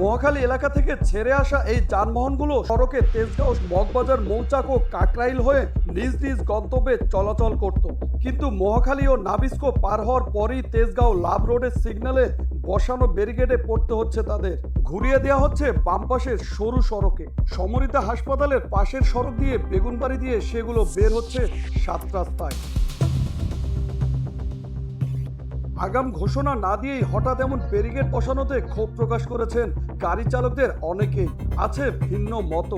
মহাখালী এলাকা থেকে ছেড়ে আসা এই যানবাহনগুলো সড়কে তেজগাঁও, মগবাজার, মৌচাক ও কাকরাইল হয়ে নিজ নিজ গন্তব্যে চলাচল করত। কিন্তু মহাখালী ও নাবিস্কো পার হওয়ার পরই তেজগাঁও লাভ রোডের সিগন্যালে বসানো ব্যারিকেডে পড়তে হচ্ছে তাদের। ঘুরিয়ে দেওয়া হচ্ছে বাম পাশের সরু সড়কে। সমরিতা হাসপাতালের পাশের সড়ক দিয়ে বেগুনবাড়ি দিয়ে সেগুলো বের হচ্ছে সাত রাস্তায়। আগাম ঘোষণা না দিয়েই হঠাৎ এমন ব্যারিকেড বসানোতে ক্ষোভ প্রকাশ করেছেন গাড়ি চালকদের অনেকেই। আছে ভিন্ন মত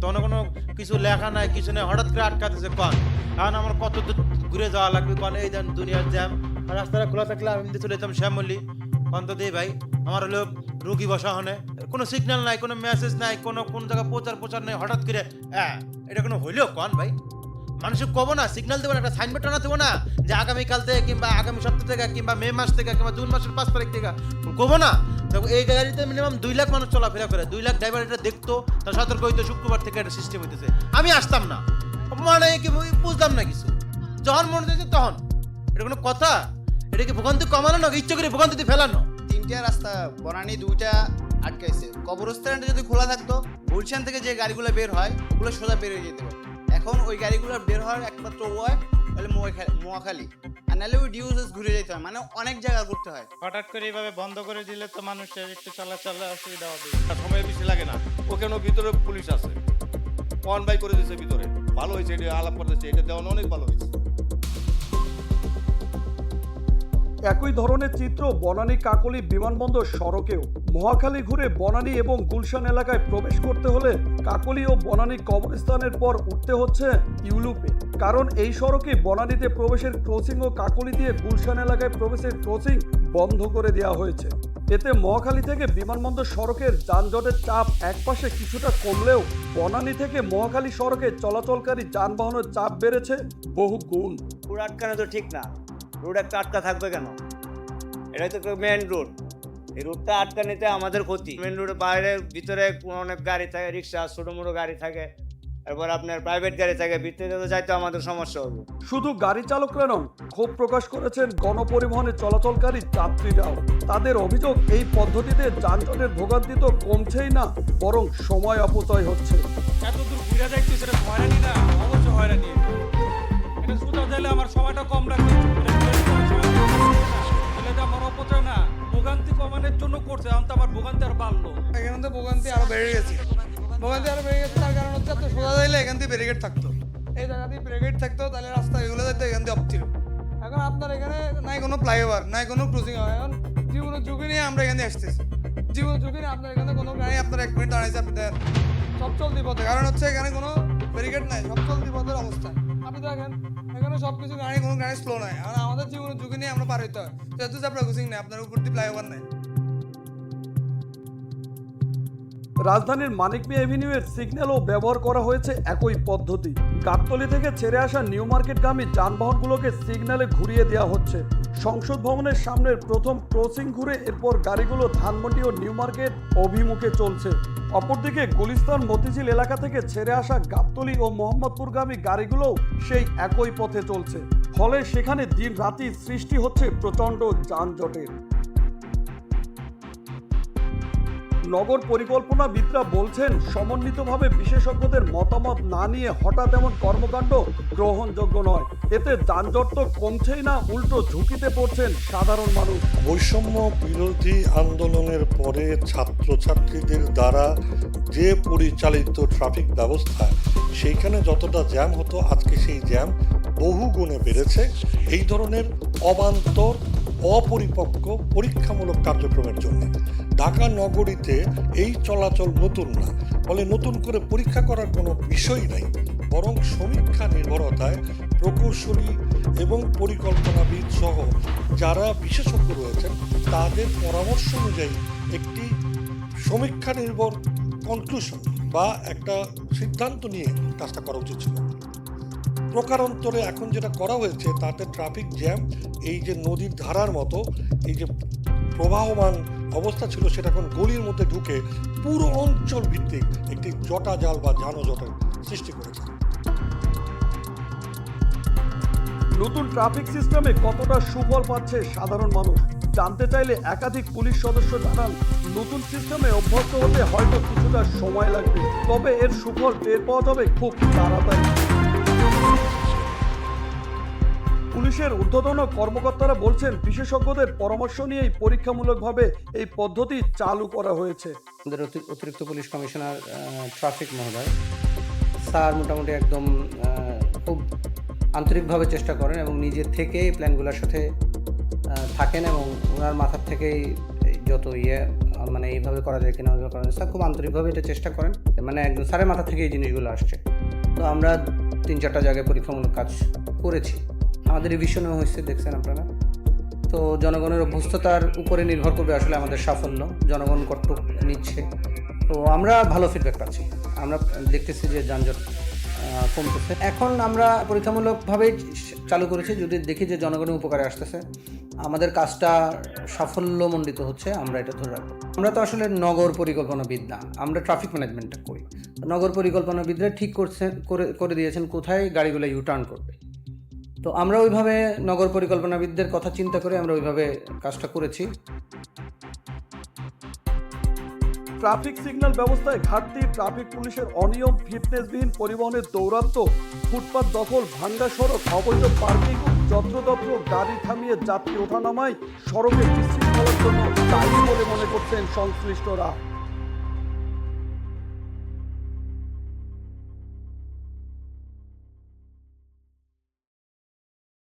তখন কোনো কিছু লেখা নাই, কিছু নেই, হঠাৎ করে আটকাতেছে কন। এখন আমার কত দূর ঘুরে যাওয়া লাগবে, কন? এই দেন দুনিয়ার জ্যাম। রাস্তাটা খোলা থাকলে আমি চলে যেতাম শ্যামলি। কন তো দিই ভাই, আমার হলো রুগী বসা হনে। কোনো সিগন্যাল নাই, কোনো মেসেজ নাই, কোনো কোন জায়গায় প্রচার প্রচার নেই, হঠাৎ করে হ্যাঁ এটা কোনো হইলেও কন ভাই? মানুষকে কব না সিগন্যাল দেবো না, একটা সাইনবোর্ড টানা দেবো না যে আগামীকাল থেকে কিংবা আগামী সপ্তাহ থেকে কিংবা মে মাস থেকে কিংবা জুন মাসের পাঁচ তারিখ থেকে কব না। দেখো এই গাড়িতে মিনিমাম দুই লাখ মানুষ চলাফেরা করে, দুই লাখ ড্রাইভার এটা দেখতো, তার সতর্ক হইতো শুক্রবার থেকে একটা সিস্টেম হইতেছে। আমি আসতাম না। মানে কি বুঝতাম না কিছু। যখন মনে হচ্ছে তখন। এটা কোনো কথা? এটা কি ভোগান্তি কমানো না ইচ্ছে করে ভোগান্তিতে ফেলানো? তিনটা রাস্তা, বনানি দুইটা আটকাইছে। কবরস্থানটা যদি খোলা থাকতো, গুলশান থেকে যে গাড়িগুলো বের হয়, ওগুলো সোজা বেরিয়ে যেতে পারে এখন ওই গাড়িগুলো বের হওয়ার একমাত্র ওয়াই তাহলে মোয়াখালী আর নাহলে ওই ডিউজেস ঘুরে যেতে হয় মানে অনেক জায়গা ঘুরতে হয়। হঠাৎ করে এইভাবে বন্ধ করে দিলে তো মানুষের একটু চলাচলে অসুবিধা হবে। সময় বেশি লাগে না। ওখানে ভিতরে পুলিশ আছে। ওয়ান বাই করে দিয়েছে ভিতরে। ভালো হয়েছে এটা আলাপ করতেছে এটা দেওয়ানো অনেক ভালো হয়েছে। একই ধরনের চিত্র বনানী কাকলি বিমানবন্দর সড়কেও। মহাখালী ঘুরে বনানী এবং গুলশান এলাকায় প্রবেশ করতে হলে কাকলি ও বনানী কবরস্থানের পর উঠতে হচ্ছে ইউলুপে। কারণ এই সড়কে বনানীতে প্রবেশের ক্রসিং ও কাকলি দিয়ে গুলশান এলাকায় প্রবেশের ক্রসিং বন্ধ করে দেওয়া হয়েছে। এতে মহাখালী থেকে বিমানবন্দর সড়কের যানজটের চাপ একপাশে কিছুটা কমলেও বনানী থেকে মহাখালী সড়কে চলাচলকারী যানবাহনের চাপ বেড়েছে বহু গুণ। রোড আটকানো তো ঠিক না? রোড একটা আটকা থাকবে কেন? এটাই তো মেন রোড এই রোডটা আটকানিতে আমাদের ক্ষতি। মেন রোডের বাইরে ভিতরে অনেক গাড়ি থাকে রিক্সা ছোটো মোটো গাড়ি থাকে। এরপর আপনার প্রাইভেট গাড়ি থাকে ভিতরে তো যাইতে আমাদের সমস্যা হবে। শুধু গাড়ি চালকরা নন ক্ষোভ প্রকাশ করেছেন গণপরিবহনে চলাচলকারী যাত্রীরাও। তাদের অভিযোগ এই পদ্ধতিতে যানজটের ভোগান্তি তো কমছেই না বরং সময় অপচয় হচ্ছে। এত দূর ঘুরে দেখছি সেটা হয়রানি না অবশ্যই হয়রানি। এটা সোজা দিলে আমার সময়টা কম লাগবে। করছে, এখন তো আমার ভোগান্তি আর বাড়লো। এখানে তো ভোগান্তি আরও বেড়ে গেছে। ভোগান্তি আরও বেড়ে গেছে, তার কারণ হচ্ছে এত সোজা দিলে এখান থেকে ব্যারিকেড থাকতো। এই জায়গা দিয়ে ব্যারিকেড থাকতো, তাহলে রাস্তা এগুলো যাইতো এখান দিয়ে অফ ছিল এখন আপনার এখানে নাই কোনো ফ্লাইওভার নাই কোনো ক্রুজিং হয় এখন জীবনের ঝুঁকি নিয়ে আমরা এখানে আসতেছি। জীবনের ঝুঁকি নিয়ে আপনার এখানে কোনো গাড়ি আপনার এক মিনিট দাঁড়াইছে আপনি দেখেন সব চলতি পথে। কারণ হচ্ছে এখানে কোনো ব্যারিকেড নাই, সব চলতি পথের অবস্থা। আপনি দেখেন, এখানে সব কিছু গাড়ি, কোনো গাড়ি স্লো নাই। আর আমাদের জীবনের ঝুঁকি নিয়ে আমরা পার হইতে হয়। যেহেতু আপনার ক্রুজিং নেই, আপনার উপর দিয়ে ফ্লাইওভার নাই। রাজধানীর মানিক মিয়া এভিনিউয়ের সিগন্যালও ব্যবহার করা হয়েছে একই পদ্ধতি। গাবতলি থেকে ছেড়ে আসা নিউ মার্কেটগামী যানবাহনগুলোকে সিগন্যালে ঘুরিয়ে দেওয়া হচ্ছে। সংসদ ভবনের সামনের প্রথম ক্রসিং ঘুরে এরপর গাড়িগুলো ধানমন্ডি ও নিউ মার্কেট অভিমুখে চলছে। অপরদিকে গুলিস্তান মতিঝিল এলাকা থেকে ছেড়ে আসা গাবতলি ও মোহাম্মদপুরগামী গাড়িগুলোও সেই একই পথে চলছে। ফলে সেখানে দিন রাতি সৃষ্টি হচ্ছে প্রচণ্ড যানজটের। নগর পরিকল্পনাবিদরা বলছেন, সমন্বিতভাবে বিশেষজ্ঞদের মতামত না নিয়ে হঠাৎ এমন কর্মকাণ্ড গ্রহণযোগ্য নয়। এতে যানজট তো কমছেই না, উল্টো ঝুঁকিতে পড়ছেন সাধারণ মানুষ। বৈষম্য বিরোধী আন্দোলনের পরে ছাত্রছাত্রীদের দ্বারা যে পরিচালিত ট্রাফিক ব্যবস্থা, সেইখানে যতটা জ্যাম হতো, আজকে সেই জ্যাম বহু গুণে বেড়েছে। এই ধরনের অবান্তর অপরিপক্ক পরীক্ষামূলক কার্যক্রমের জন্য। ঢাকা নগরীতে এই চলাচল নতুন না, ফলে নতুন করে পরীক্ষা করার কোনো বিষয় নাই, বরং সমীক্ষা নির্ভরতায় প্রকৌশলী এবং পরিকল্পনাবিদ সহ যারা বিশেষজ্ঞ রয়েছেন, তাদের পরামর্শ অনুযায়ী একটি সমীক্ষা নির্ভর কনক্লুশন বা একটা সিদ্ধান্ত নিয়ে কাজটা করা উচিত ছিল। প্রকারান্তরে এখন যেটা করা হয়েছে, তাতে ট্রাফিক জ্যাম এই যে নদীর ধারার মতো, এই যে প্রবাহমান অবস্থা ছিল, সেটা এখন গলির মধ্যে ঢুকে পুরো অঞ্চল ভিত্তিক একটি জটা জাল বা যানজটের সৃষ্টি করেছে। নতুন ট্রাফিক সিস্টেমে কতটা সুফল পাচ্ছে সাধারণ মানুষ? জানতে চাইলে একাধিক পুলিশ সদস্য জানান, নতুন সিস্টেমে অভ্যস্ত হতে হয়তো কিছুটা সময় লাগবে, তবে এর সুফল টের পাওয়া যাবে খুব তাড়াতাড়ি। পুলিশের ঊর্ধ্বতন কর্মকর্তারা বলছেন, বিশেষজ্ঞদের পরামর্শ নিয়েই পরীক্ষামূলকভাবে এই পদ্ধতি চালু করা হয়েছে। আমাদের অতিরিক্ত পুলিশ কমিশনার ট্রাফিক মহোদয়, স্যার মোটামুটি একদম খুব আন্তরিকভাবে চেষ্টা করেন এবং নিজের থেকেই প্ল্যানগুলোর সাথে থাকেন এবং ওনার মাথার থেকেই যত ইয়ে মানে এইভাবে করা যায় কিনা ওইভাবে করা যায়, স্যার খুব আন্তরিকভাবে এটা চেষ্টা করেন। মানে একদম স্যারের মাথা থেকে এই জিনিসগুলো আসছে। তো আমরা তিন চারটা জায়গায় পরীক্ষামূলক কাজ করেছি। আমাদের রিভিশনও হয়েছে, দেখছেন আপনারা? তো জনগণের অভ্যস্ততার উপরে নির্ভর করবে আসলে আমাদের সাফল্য, জনগণ কট্টুক নিচ্ছে। তো আমরা ভালো ফিডব্যাক পাচ্ছি। আমরা দেখতেছি যে যানজট কমতেছে। এখন আমরা পরীক্ষামূলকভাবেই চালু করেছি, যদি দেখি যে জনগণের উপকারে আসতেছে, আমাদের কাজটা সাফল্যমণ্ডিত হচ্ছে, আমরা এটা ধরে রাখব। আমরা তো আসলে নগর পরিকল্পনাবিদ না, আমরা ট্রাফিক ম্যানেজমেন্টটা করি। নগর পরিকল্পনাবিদরা ঠিক করছেন করে করে দিয়েছেন কোথায় গাড়িগুলো ইউটার্ন করবে তো আমরা ওইভাবে নগর পরিকল্পনাবিদদের কথা চিন্তা করে আমরা ওইভাবে কাজটা করেছি। ট্রাফিক সিগন্যাল ব্যবস্থায় ঘাটতি, ট্রাফিক পুলিশের অনিয়ম ফিটনেসবিহীন পরিবহনের দৌরাত্ম ফুটপাত দখল, ভাঙ্গা সড়ক, অবৈধ পার্কিং, যত্রতত্র গাড়ি থামিয়ে যাত্রী ওঠানামায় সড়কে বিশৃঙ্খলার জন্য দায়ী বলে মনে করছেন সংশ্লিষ্টরা।